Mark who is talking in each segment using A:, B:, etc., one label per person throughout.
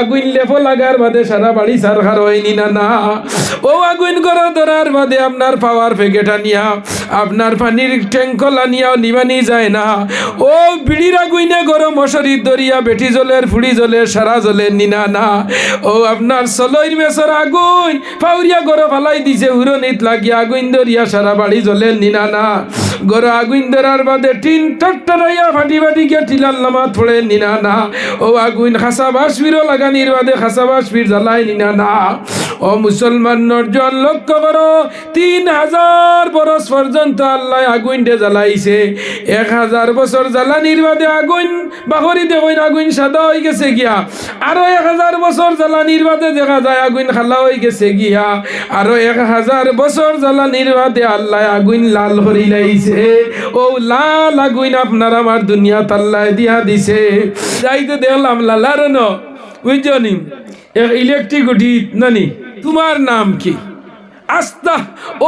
A: আগুন লেপো লাগার বাদে সারা বাড়ি সারখার হয়নি না না ও আগুন করো ধরার বাদে আপনার পাওয়ার প্যাকেট আনিয়া আপনার পানির ট্যাঙ্কল আনিয়াও নিবানি যায় না। ও বিড়ির আগুইনে গরো মশারি দরিয়া বেটি জলের ফুড়ি জলের সারা জলের নিনা। না ও আপনার সলইর মেসর আগুন পাউরিয়া গরো ফালাই দিছে উড়নিত লাগিয়া আগুন দরিয়া সারা বাড়ি জলের নিনা। না গরো আগুন ধরার বাদে টিন টট্টরাইয়া ফাটি ফাটি গিয়া টিলাল নামা থোড়ে নিনা। না ও আগুন খাসা বাসপিরও লাগানির বাদে খাসা বাসপির জ্বালাই নিনা না ও মুসলমান নর্জন, লক্ষ্য করো, তিন হাজার বরস পর্যন্ত আল্লাহ আগুন দে জ্বালাইছে। এক হাজার বছর জ্বালানির বাদে আগুন বাহরি দেখুন আগুন সাদা হয়ে গেছে গিয়া। আরও এক হাজার বছর জ্বালানির বাদে দেখা যায় আগুন খালা হয়ে গেছে গিয়া। আরও এক হাজার বছর জ্বালানির বাদে আল্লাহ আগুন লাল হরি লাইছে। ও লাল আগুন আপনার আমার দুনিয়া তাল্লায় দিয়া দিছে। যাইতে দেখলাম লালার ন বুঝছনি ইলেকট্রিক উঠি নানি। তোমার নাম কি? আস্তা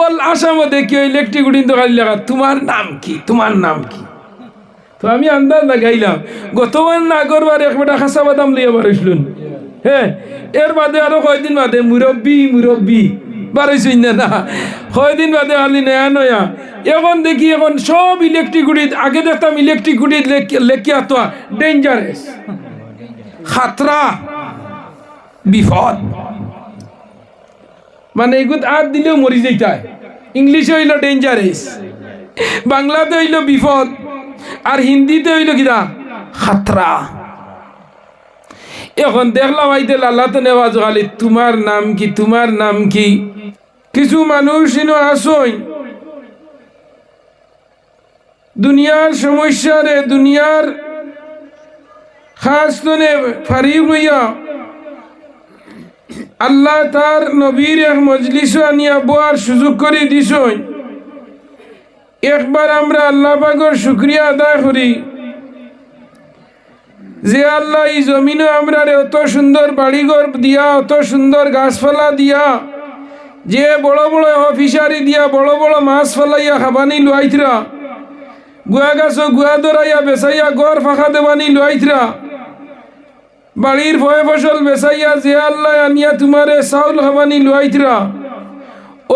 A: ওল আসামে কি ইলেকট্রিক উঠিন তো খালি লেখা তোমার নাম কি? তোমার নাম কি? তো আমি আন্দাজ লাগাইলাম, গতবার না আগরবার এক বেটা খাসা বাদাম লিয়ে বাড়িছিলুন হ্যাঁ এর বাদে আরও কয়দিন বাদে মুরব্বী মুরব্বী। বাড়াইছই না না। কয়দিন বাদে খালি নয়া নয়া। এখন দেখি এখন সব ইলেকট্রিক গুড়ি আগে দেখতাম ইলেকট্রিক গুড়ি লেখিয়া তো ডেঞ্জারাস খাতরা, বিপদ। মানে এগুত আর দিলেও মরি যাইতায় ইংলিশে হইল ডেঞ্জারাস বাংলাতে হইল বিপদ, আর হিন্দিতে হইল কিরা? খাতরা। এখন দেখলাম আইতে লাল্লাতে নেওয়া জোগালি, তোমার নাম কি, তোমার নাম কি? কিছু মানুষ আসই। দুনিয়ার সমস্যারে, দুনিয়ার খাস তনে ফারি হইয়া আল্লাহ তার নবীর এক মজলিস আনিয়া বোয়ার সুযোগ করে দিছই একবার আমরা আল্লাহ পাগর শুক্রিয়া আদায় করি যে আল্লাহ এই জমিনে আমরা অত সুন্দর বাড়িঘর দিয়া অত সুন্দর গাছপালা দিয়া যে বড় বড় অফিসারি দিয়া বড় বড় মাছ ফেলাইয়া খাবানি লুয়াইতরা গুয়া গাছ গুয়া দরাইয়া বেসাইয়া গড় ফাঁকা দেবানি লুয়াইতরা বাড়ির ভয় ফসল বেসাইয়া যে আল্লাহ আনিয়া তোমারে চাউল খাবানি লুয়াইতরা।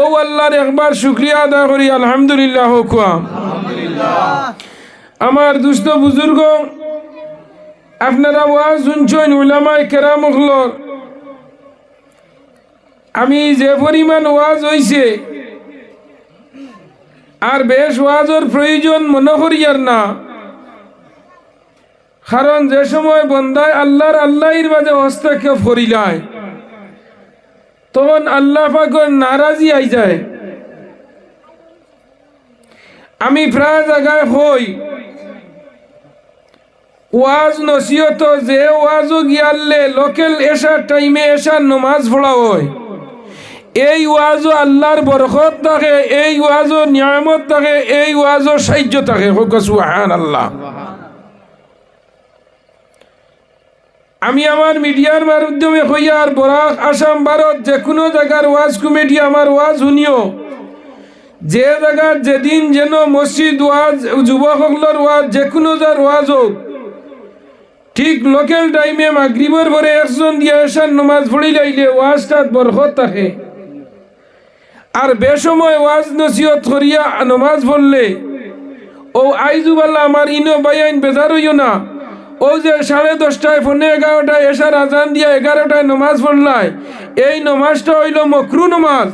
A: ও আল্লাহর একবার শুক্রিয়া আদায় করি, আলহামদুলিল্লাহ খুয়া। আমার দুস্থ বুজুর্গ, আপনারা ওয়াজ শুনছেন উলামায় কেরাম হলর আমি যে পরিমাণ ওয়াজ হইছে, আর বেশ ওয়াজের প্রয়োজন মনে করি আর না। কারণ যে সময় বন্দায় আল্লাহর আল্লাহর মাঝে হস্তক্ষেপ করিলায়, তখন আল্লাহ পাকর নারাজি আই যায়। আমি প্রায় জায়গায় হই। ওয়াজ নসিহত যে ওয়াজও গিয়ালে লোকেল এসার টাইমে এসার নমাজ পড়া হয়। এই ওয়াজও আল্লাহর বরকত থাকে, এই ওয়াজও নিয়ামত থাকে, এই ওয়াজও সাহায্য থাকে। হোক সুহান আল্লাহ আমি আমার মিডিয়ার মাধ্যমে হইয়ার বরাক, আসাম, ভারত যে কোনো জায়গার ওয়াজ কমিটি আমার ওয়াজ শুনিও। যে জায়গার যেদিন যেন মসজিদ ওয়াজ যুবকসকলের ওয়াজ যে কোনো যার ওয়াজ হোক ঠিক লোকেল টাইমে মাগরিবের পরে একজন দিয়া এসার নমাজ পড়ি লাইলে ওয়াজটাত বরকত থাকে। আর বেসময় ওয়াজ নসিহত করিয়া নমাজ পড়লে, ও আইজুবাল্লা আমার ইনো বাইন বেজার হইও না। ও যে সাড়ে দশটায় ফোনে এগারোটায় এসার আজান দিয়া এগারোটায় নমাজ পড়লায় এই নমাজটা হইল মকরু নমাজ।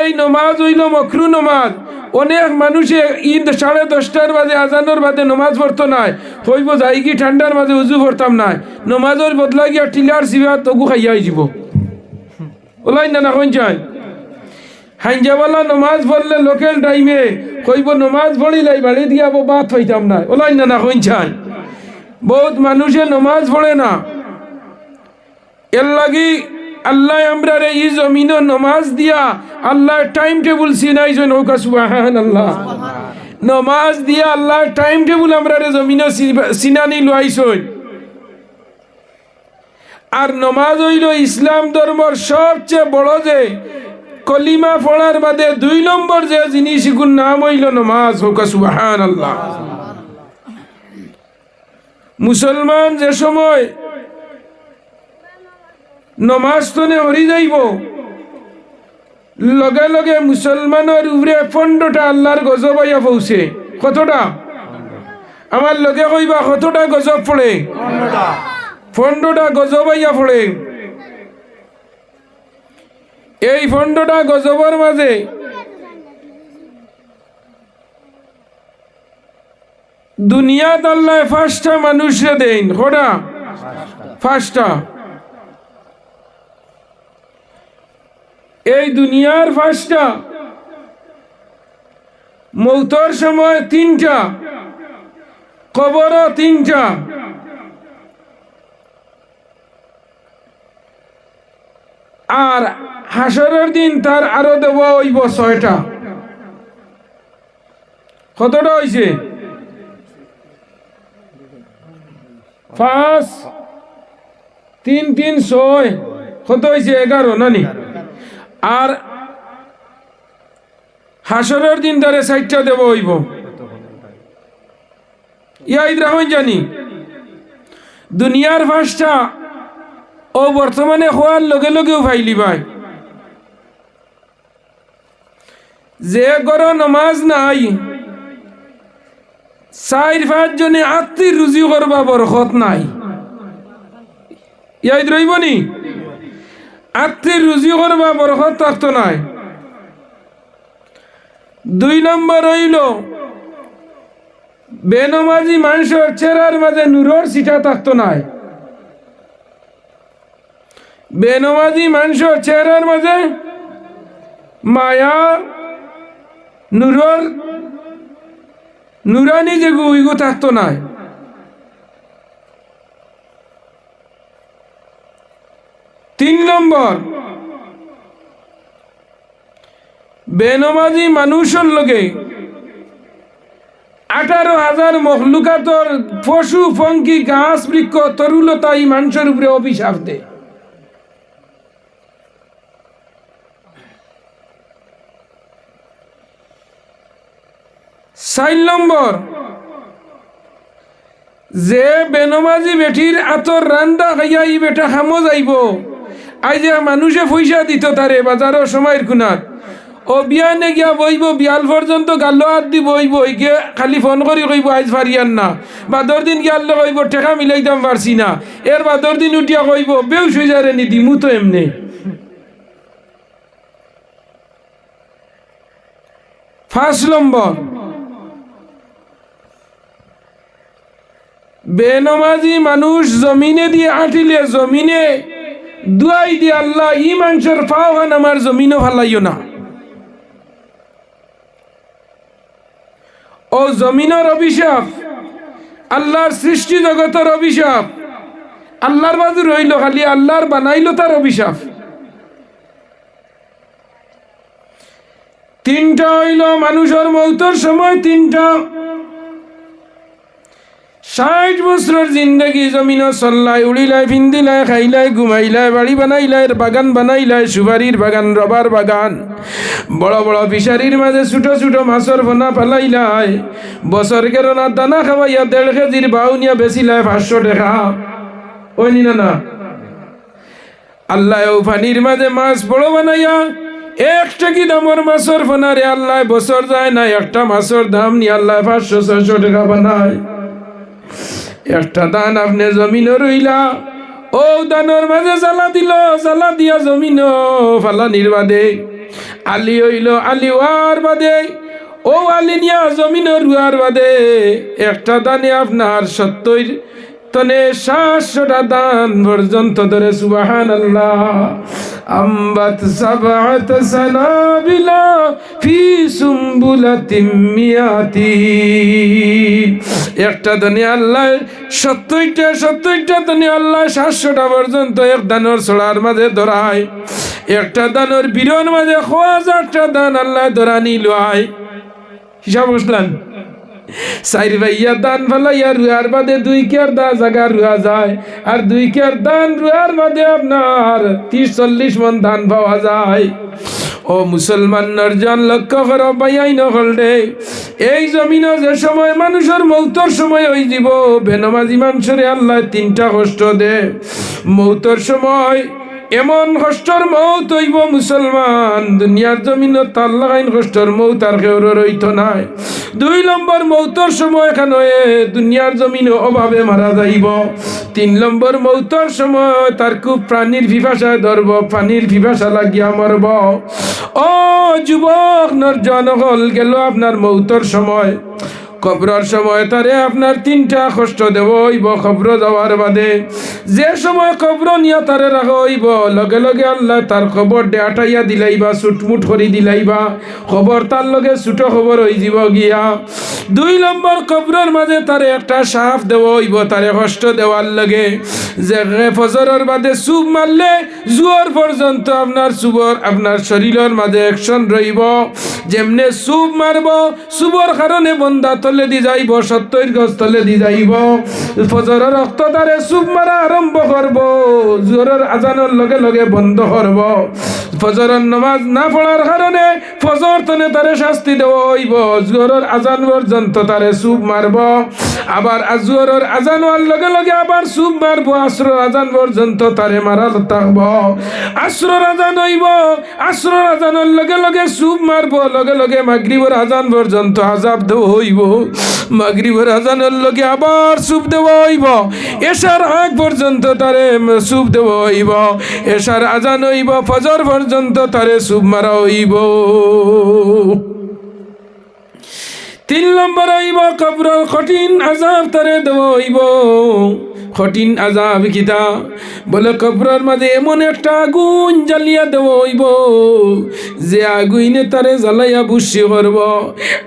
A: এই নমাজ হইল মকরু নমাজ। অনেক মানুষে ঈদ সাড়ে দশটার বাজে আজানোর বাদে নমাজ পড়তো নাই। হইব যাই কি ঠান্ডার মাঝে উজু পড়তাম নাই। নমাজের বদলা গিয়া টিলার সিবা তগু খাইয়া যাব ওলাই না না কোন চাই? হাইজাবালা নমাজ পড়লে লোকেল টাইমে কইব, নমাজ পড়িলাই, বাড়ি দিয়া বাত হইতাম না ওলাই না না কোন বহুত মানুষে নমাজ পড়ে না। এর লাগি আল্লাহ আমরা রে ই জমিন নমাজ দিয়া আল্লাহ টাইম টেবিল সিনাইছেন হোকা সুবাহান আল্লাহ নমাজ দিয়া আল্লাহ টাইম টেবিল আমরা রে জমিন সিনানি লুয়াইছেন আর নমাজ হইল ইসলাম ধর্মর সবচেয়ে বড় যে কলিমা পড়ার বাদে দুই নম্বর যে জিনিস নাম হইল নমাজ হোকা সুবাহান আল্লাহ মুসলমান যে সময় নমাজ তনে হরি যাইব, লগে লগে মুসলমানের উপরে পনেরোটা আল্লাহর গজব আইয়া পৌঁছে। কতটা? আমার লগে কইবা কতটা গজব পড়ে? পনেরোটা গজব আইয়া পড়ে। এই পনেরোটা গজবের মাঝে দুনিয়াত আল্লাহ ফার্স্টটা মানুষে দেন কটা ফার্স্টটা এই দুনিয়ার ফার্স্টটা মৌতর সময় তিনটা, কবরও তিনটা। আর হাসরের দিন তার আরও দেব হইব ছয়টা। কতটা হয়েছে পাঁচ, তিন তিন, ছয়, কত হয়েছে? এগারো, নানি। আর হাসরের দিন তারে সাইটটা দেব হইব। ইয়া ইদ্রাহমান জানি, দুনিয়ার ভাষটা ও বর্তমানে হওয়ার লগে লগেও ফাইলি ভাই। যে গর নমাজ নাই চার পাঁচ জনে আত্মীর রুজি করবা বরকত নাই। ইয়াদ রইব নি? আত্মীর রুজি করবা বরকত থাকতো নাই। দুই নম্বর হইল, বেনমাজি মানুষের চেহারার মাঝে নূরের সিটা থাকতো নাই। বেনমাজি মানুষের চেহারার মাঝে মায়া, নূরের নুরানি যেগু ওইগু থাকতো নাই। তিন নম্বর। বেনমাজি মানুষের লগে আঠারো হাজার মখলুকাতর পশু ফঙ্কি গাছ, বৃক্ষ তরুলতা এই মানুষের উপরে অভিশাপ দেয়। চার নম্বর। যে বেনমাজি বেটির আতর রান্দা খাইয়া ই বেটা খামো যাইব। আই যে মানুষে পয়সা দিত তারে বাজারের সময়ের খুনাত। ও বিয়ানে গিয়া বইব বিয়াল পর্যন্ত গাল হাত দি বইব ইকে খালি ফোন করি কইব, আইজ ফারিয়ান না। বাদর দিন গিয়ালে কইব টেকা মিলাইতাম পারছি না। এর বাদর দিন উঠিয়া কইব বেউস হয়ে যারে নি দিমু তো এমনি। ফার্স্ট নম্বর। বেনমাজি মানুষ জমিনে দিয়ে আটিলে জমিনে দুয়াই দিয়ে আল্লাহ ই মানুষের পাও হান আমার জমিনও ভালাইও না। ও জমিনের অভিশাপ, আল্লাহর সৃষ্টি জগতের অভিশাপ, আল্লাহর বাজু রইল খালি, আল্লাহর বানাইল তার অভিশাপ। তিনটা হইল মানুষের মৌতর সময়, তিনটা ষাট বছরের জিন্দগি জমিন চল্লাই, উড়িলাই, ফিন্দিলাই, খাইলাই, ঘুমাইলাই, বাড়ি বানাইলাই বাগান বানাইলাই, সুপারির বাগান, রবার বাগান। বড় বড় ফিসারির মাঝে ছোট ছোট মাছর ফোনা ফেলাইলাই বছর কেরোনা দানা খাওয়াইয়া দেড় কেজির বাউনিয়া বেচিলাই পাঁচশো টাকা। ওই নি না। আল্লাহ ও পানির মাঝে মাছ বড় বানাইয়া একটা কি দামর মাছর ফোনারে আল্লাহ বছর যায় না একটা মাছর দাম নিয়ে আল্লাহ পাঁচশো ছয়শো টাকা বানায়। একটা দান আপনি জমিনও রইলা। ও দানোর মাঝে জ্বালা দিল, জ্বালা দিয়া জমিন ফালা নির্বাদে আলি হইল আলি ওয়ার বাদে, ও আলি নিয়া জমিন রুয়ার বাদে। একটা দানে আপনার সত্তর তনে সাতশোটা দান পর্যন্ত ধরে সুবাহান আল্লাহ আম্বাত সাবাত সানাবিলা ফি সুম্বুলাতিম মিয়াতি। একটা দানে আল্লাহ, সত্তরটা সত্তরটা দানে আল্লাহ সাতশোটা পর্যন্ত এক দানোর ছড়ার মাঝে ধরায়। একটা দানোর বীরন মাঝে ছ হাজারটা দান আল্লাহ ধরা নিল হিসাব বুঝলেন? চার ভাইয়া দান ফেলাইয়া রুয়ার বাদে দুই কেয়ার দা জায়গা রুয়া যায়। আর দুই কেয়ার দান রুয়ার বাদে আপনার ত্রিশ চল্লিশ মন ধান পাওয়া যায়। ও মুসলমান নরজন, লক্ষ্য করো বাইয়াই নকল দে এই জমিনও যে সময় মানুষের মৌতর সময় হয়ে যাব বেনমাজি মানুষের আল্লাহ তিনটা কষ্ট দে। মৌতর সময় এমন কষ্টর মৌত হইব মুসলমান। দুনিয়ার জমিন তার লাগাইন কষ্টর মৌত আর কেউ রইত নাই। দুই নম্বর মৌতর সময় এখানে দুনিয়ার জমিন অভাবে মারা যাইব। তিন নম্বর মৌতর সময় তার খুব প্রাণীর পিপাসায় ধরব পানির পিপাসা লাগিয়া মরব। ও যুবক নরজন হল গেল আপনার মৌতর সময়। কবরর সময় তারে আপনার তিনটা কষ্ট দেব, হইব কবর যাওয়ার বাদে। যে সময় কবর নিয়া তারে রাখা হইব, লগে লগে আল্লাহ তার খবর দে আটাইয়া দিলাইবা, ছুটমুট করি দিলাইবা। খবর তার লগে ছুট খবর হই যাব গিয়া। দুই নম্বর কবরের মাঝে তারে একটা সাপ দেব, হইব তারে কষ্ট দেওয়ার লগে। যে ফজরের বাদে সুপ মারলে জুয়ার পর্যন্ত আপনার সুবর আপনার শরীরের মাঝে অ্যাকশন রইব। যেমনে সুপ মারব সুবর কারণে বন্দা তলে দি যাইব, সত্তর গস্তলে তলে দি যাইব। ফজরের রক্ত তারে সুপ মারা আরম্ভ করব, জোরের আজানের লগে লগে বন্ধ করব। ফজরের নমাজ না পড়ার কারণে ফজর তনে তারে শাস্তি দেওয়া হইব। আজান পর্যন্ত তারে সুপ মারব। আবার আজুরের আজান হওয়ার লগে লগে আবার সুপ মারব। আসর আজান পর্যন্ত তারে মারা থাকব। আসর আজান হইব। আসর আজানের লগে লগে সুপ মারব। লগে লগে মাগরিবর আজান পর্যন্ত আজাব দেওয়া হইব। মাগরিবর আজানের লগে আবার সুপ দেওয়া হইব। এসার আগ পর্যন্ত তারে সুপ দেওয়া হইব। এসার আজান হইব। ফজর পর্যন্ত তারে সুপ মারা হইব। তিন নম্বর হইব কবর, কঠিন আজাব তারে দেব হইব। কঠিন আজাব কিতা বলে কবরের মাঝে এমন একটা আগুন জ্বালিয়া দেব হইব, যে আগুইনে তারে জ্বালাইয়া বুসি করব।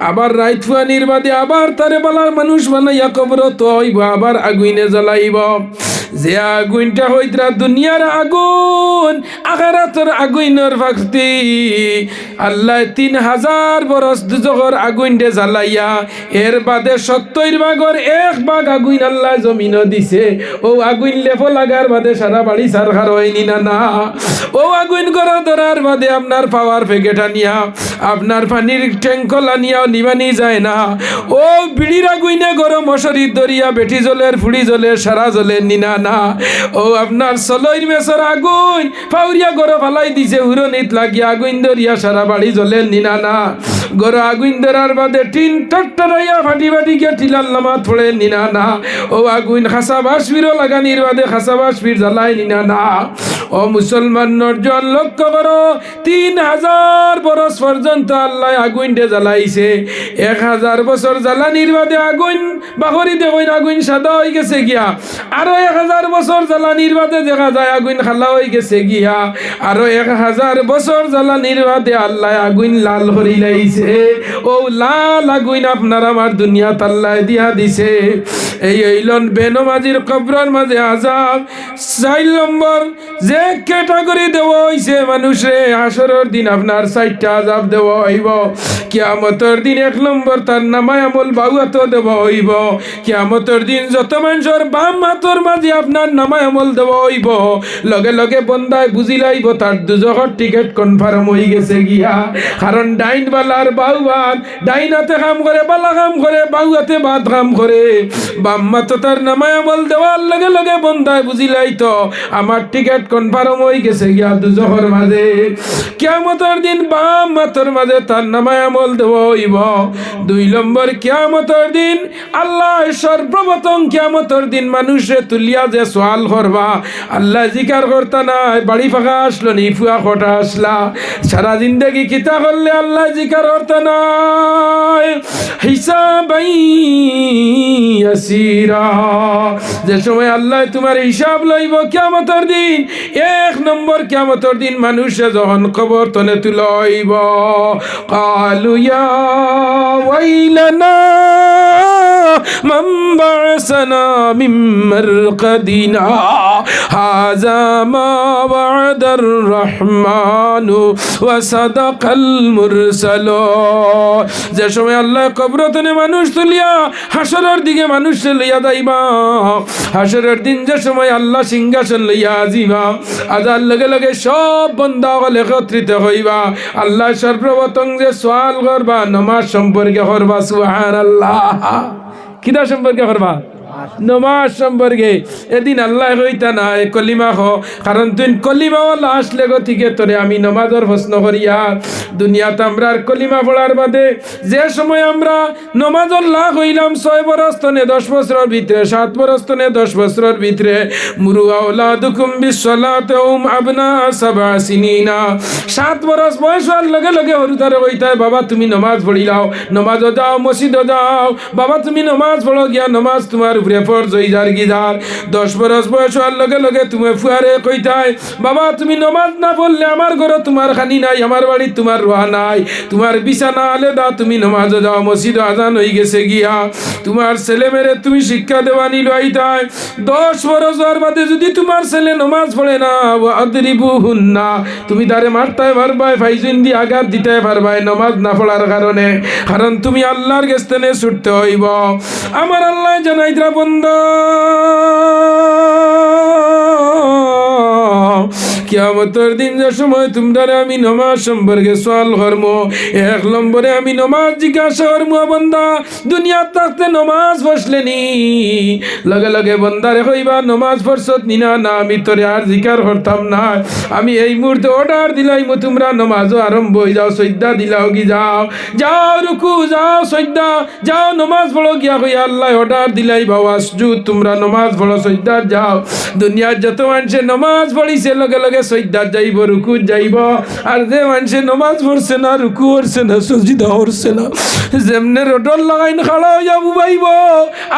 A: আবার রাইত ফুয়ানির বাদে আবার তারে বালার মানুষ বানাইয়া কবর তো হইব, আবার আগুইনে জ্বালাইব। যে আগুনটা হইতরা দুনিয়ার আগুন আগারাতর আগুইনের ভক্তি। আল্লাহ তিন হাজার বরস দুজগর আগুন দে জ্বালাইয়া, এর বাদে সত্তর ভাগর এক ভাগ আগুন আল্লাহ জমিন দিছে। ও আগুন লেফো লাগার বাদে সারা বাড়ি সারখার হয়নি না না। ও আগুন করো ধরার বাদে আপনার পাওয়ার প্যাকেট আনিয়া, আপনার পানির ট্যাঙ্কল আনিয়াও নিবানি যায় না। ও বিড়ির আগুনে গরম মশারির দরিয়া বেটি জলের ফুড়ি জলের সারা জলের নিনা না। ও আপনার সলইর মেসর আগুন পাউরিয়া গরো ফালাই দিছে, উড়নিত লাগিয়া আগুন দরিয়া সারা বাড়ি জলের নিনা না। গরো আগুন ধরার বাদে টিন টট্টরাইয়া ফাটি ফাটি গিয়া টিলাল নামা থোড়ে নিনা না। ও আগুন খাসা বাসপিরও লাগানির বাদে খাসা বাসপির জ্বালাই নিনা না। ও মুসলমান নর্জন, লক্ষ্য করো, তিন হাজার বরস পর্যন্ত আল্লাহ আগুন দে জ্বালাইছে। এক হাজার বছর জ্বালানির বাদে আগুন বাহরি দেখুন আগুন সাদা হয়ে গেছে গিয়া। আরও এক হাজার বছর জ্বালানির বাদে দেখা যায়, আগুন খালা হয়ে গেছে গিয়া। আরও এক হাজার বছর জ্বালানির বাদে আল্লাহ আগুন লাল হরি লাইছে। ও লাল আগুন আপনার আমার দুনিয়া তাল্লায় দিয়া দিছে। এই এইলন বেনমাজির কবরের মাঝে আজাব। চার নম্বর যে ক্যাটাগরি দেওয়া হইছে মানুষে আসরের দিন আপনার চারটা আজাব দেওয়া হইব। কিয়ামতের দিন এক নম্বর তার নামায় আমল বাউয়াত দেওয়া হইব। কিয়ামতের দিন যত মানুষের বাম হাতর মাঝে আপনার নামায় আমল হইব। লগে লগে বন্দায় বুঝি লাইব, তার দুজকর টিকেট কনফার্ম হয়ে গেছে গিয়া। কারণ ডাইন বালার বাউবান ডাইন হাতে কাম করে, বালা কাম করে বাউ হাতে বাদ কাম করে। বাম মাতো তার নামায় আমল দেওয়ার লগে লগে বন্দায় বুঝি লাইতো, আমার টিকেট কনফার্ম হয়ে গেছে গিয়া দুজকর মাঝে। কিয়ামতের দিন বাম মাতর মাঝে তার নামায় আমল দেব দুই নম্বর কিয়ামতের দিন, আল্লাহ সর্বপ্রথম কিয়ামতের দিন মানুষে তুলিয়া যে সোয়াল করবা আল্লাহ জিকার করতা নাই বাড়ি ফাঁকা আসলো নি ফুয়া খটা আসলা সারা জিন্দগি কিতা করলে আল্লাহ জিকার করতা নাই হিসাবাই আসিরা যে সময় আল্লাহ তোমার হিসাব লইব কিয়ামতের দিন এক নম্বর কিয়ামতের দিন মানুষে যখন খবর তনে তুলইব কালু ইয়া ওয়াইলানা من بعثنا من مرقدنا هذا ما وعد الرحمن وصدق المرسلون যে সময় আল্লাহ কবরতনে মানুষ তুলিয়া হাসরের দিকে মানুষ লইয়া যাইবা হাসরের দিন যে সময় আল্লাহ সিংহাসন লইয়া আজিবা আজার লগে লগে সব বন্ধা হল একত্রিত হইবা আল্লাহ সর্বপ্রথম যে সোয়াল করবা নমাজ সম্পর্কে করবা সুহান আল্লাহ কিতা সম্পর্কে করবা নমাজ সম্পর্কে। এদিন আল্লাহ কইতা না এ কলিমা হ। কারণ তুই কলিমাওয়ালা আসলে গো থেকে তোরে আমি নমাজের প্রশ্ন করিয়া দুনিয়াতে আমরা আর কলিমা পড়ার বাদে যে সময় আমরা নমাজর লাভ হইলাম ছয় বরস তনে দশ বছরের ভিতরে, সাত বরস তনে দশ বছরের ভিতরে, মুরু আউলাদুকুম বিশ্বলাতুম আবনা সাবা সিনিনা। সাত বরস বয়স হওয়ার লগে লগে হরুতারে কইতায় বাবা তুমি নমাজ পড়িলাও নমাজ যাও মসজিদ যাও বাবা তুমি নমাজ পড়ো, গিয়া নমাজ তোমার উপরে ফরজ হই যার গিজার দশ বরস বয়স হওয়ার লগে লগে তুমি ফুয়ারে কইতায়, বাবা, তুমি নমাজ না পড়লে আমার ঘরে তোমার খানি নাই, আমার বাড়ি তোমার রোহা নাই, তোমার বিছানা আলেদা, তুমি নমাজ যাও, মসজিদ আজান হয়ে গেছে গিয়া, তোমার ছেলে মেরে তুমি শিক্ষা দেওয়া নিল আইতায়, দশ বরস হওয়ার বাদে যদি তোমার ছেলে নমাজ পড়ে না আদরিবু হুন্না তুমি তারে মারতায় পারবাই ফাইজুন দিয়ে আঘাত দিতে পারবাই নমাজ না পড়ার কারণে, কারণ তুমি আল্লাহর গেস্তেনে ছুটতে হইব। আমার আল্লাহ জানাইতরা বন্ধ কিয়ামতের দিন যে সময় তোমরা আমি নমাজ সম্পর্কে সওয়াল করম, এক নম্বরে আমি নমাজ জিজ্ঞাসা করব বন্দা দুনিয়ার থাকতে নমাজ বসলেনি। লগে লগে বন্দারে কইবা, নমাজ পড়ছত নিনা না আমি তোরে আর জিকার করতাম না। আমি এই মুহূর্তে অর্ডার দিলাই মো, তোমরা নমাজও আরম্ভ হয়ে যাও সৈদ্যা দিলাও কি যাও। যাও, রুকু, যাও সৈদ্যা যাও, নমাজ পড়ো গিয়া কইয়া আল্লাহ অর্ডার দিলাই বাবা সুজুদ তোমরা নমাজ পড়ো সৈদ্যা যাও। দুনিয়ার যত মানুষে নমাজ পড়িছে, লগে লগে সৈদ্যা যাইব রুকু যাইব। আর যে মানুষে নমাজ পড়ছে না, রুকু করছে না, সজিদা করছে না, যেমনে রোডর লাগাইন খাড়া হইয়া বুবাইব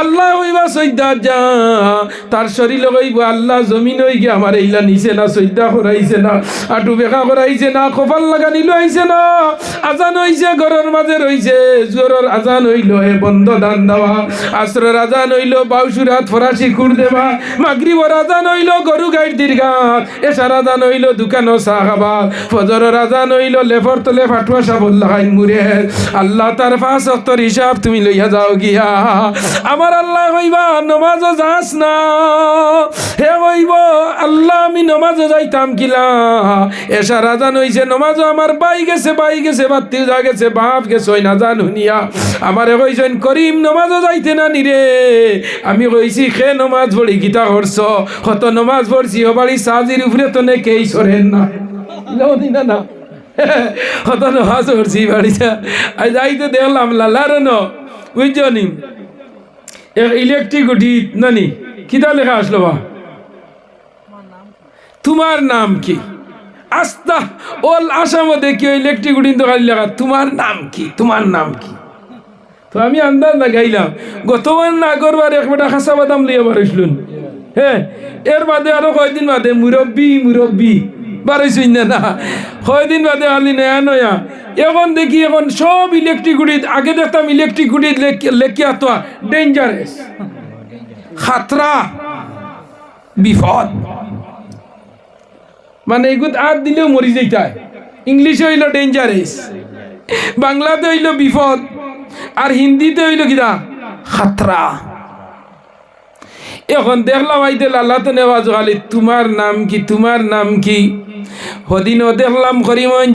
A: আল্লাহ হইবা সৈদ্যা যা। তার শরীর হইব, আল্লাহ জমিন হই গিয়ে আমার এইলা নিছে না, সৈদ্যা করাইছে না, আটু বেকা করাইছে না, কপাল লাগানি লইছে না, আজান হইছে, ঘরের মাঝে রইছে, জোরের আজান হইল, হে বন্ধ দান দেওয়া। আশ্রয়ের আজান হইল বাউসুরাত ফরাসি খুর দেবা মাগরিবর আজান হইল, গরু গাইড দীর্ঘাত এসার আজান হইল দোকানো চাহ খাবা ফজরের আজান হইল লেফর তলে ফাটুয়া সাবল্লা খাইন মুরে আল্লাহ তার পাঁচ অক্তর হিসাব তুমি লইয়া যাও গিয়া। আমার আল্লাহ কইবা নমাজও যাস না। হে কইব আল্লাহ আমি নমাজও যাইতাম কিলা এসা রাজান হইছে নমাজও আমার বাই গেছে বাই গেছে, বাত্তি যা গেছে, বাপ গেছে, ওই না জান হুনিয়া আমারে কইছেন, করিম, নমাজও যাইতে না নিরে আমি কইছি, খে নমাজ পড়ি গীতা করছ কত নমাজ পড়ছি, ও বাড়ি সাজির উপরে তো নে কেই সরেন না। ইলাও দিনা না কত নমাজ পড়ছি বাড়িতে আজ যাইতে দেখলাম লালার ন বুঝছ নি? ইলেকট্রিক উঠি নানি, কিতা লেখা আসলো বা? তোমার নাম কি? আস্তা ওল আসামও দেখি ওই ইলেকট্রিক উঠিন তো খালি লেখা, তোমার নাম কি? তোমার নাম কি? তো আমি আন্দাজ লাগাইলাম, গতবার না করবার এক বেটা খাসা বাদাম লিয়ে বাড়িছিলুন। হ্যাঁ এর বাদে আরও কয়দিন বাদে? মুরব্বী মুরব্বী। বাড়াইছই না না? কয়দিন বাদে আলি নয়া নয়া? এখন দেখি, এখন সব ইলেকট্রিক গুড়িত, আগে দেখতাম ইলেকট্রিক গুড়িত লেখিয়া তো ডেঞ্জারাস খাতরা, বিপদ। মানে এগুত আর দিলেও মরি যাইতায়। ইংলিশে হইল ডেঞ্জারাস বাংলাতে হইল বিপদ। আর হিন্দিতে হইল কিনা খাতরা। এখন দেখলাম আইতে লাল্লাতে নেওয়া খালি তোমার নাম কি, তোমার নাম কি? হদিনও দেখলাম করিমন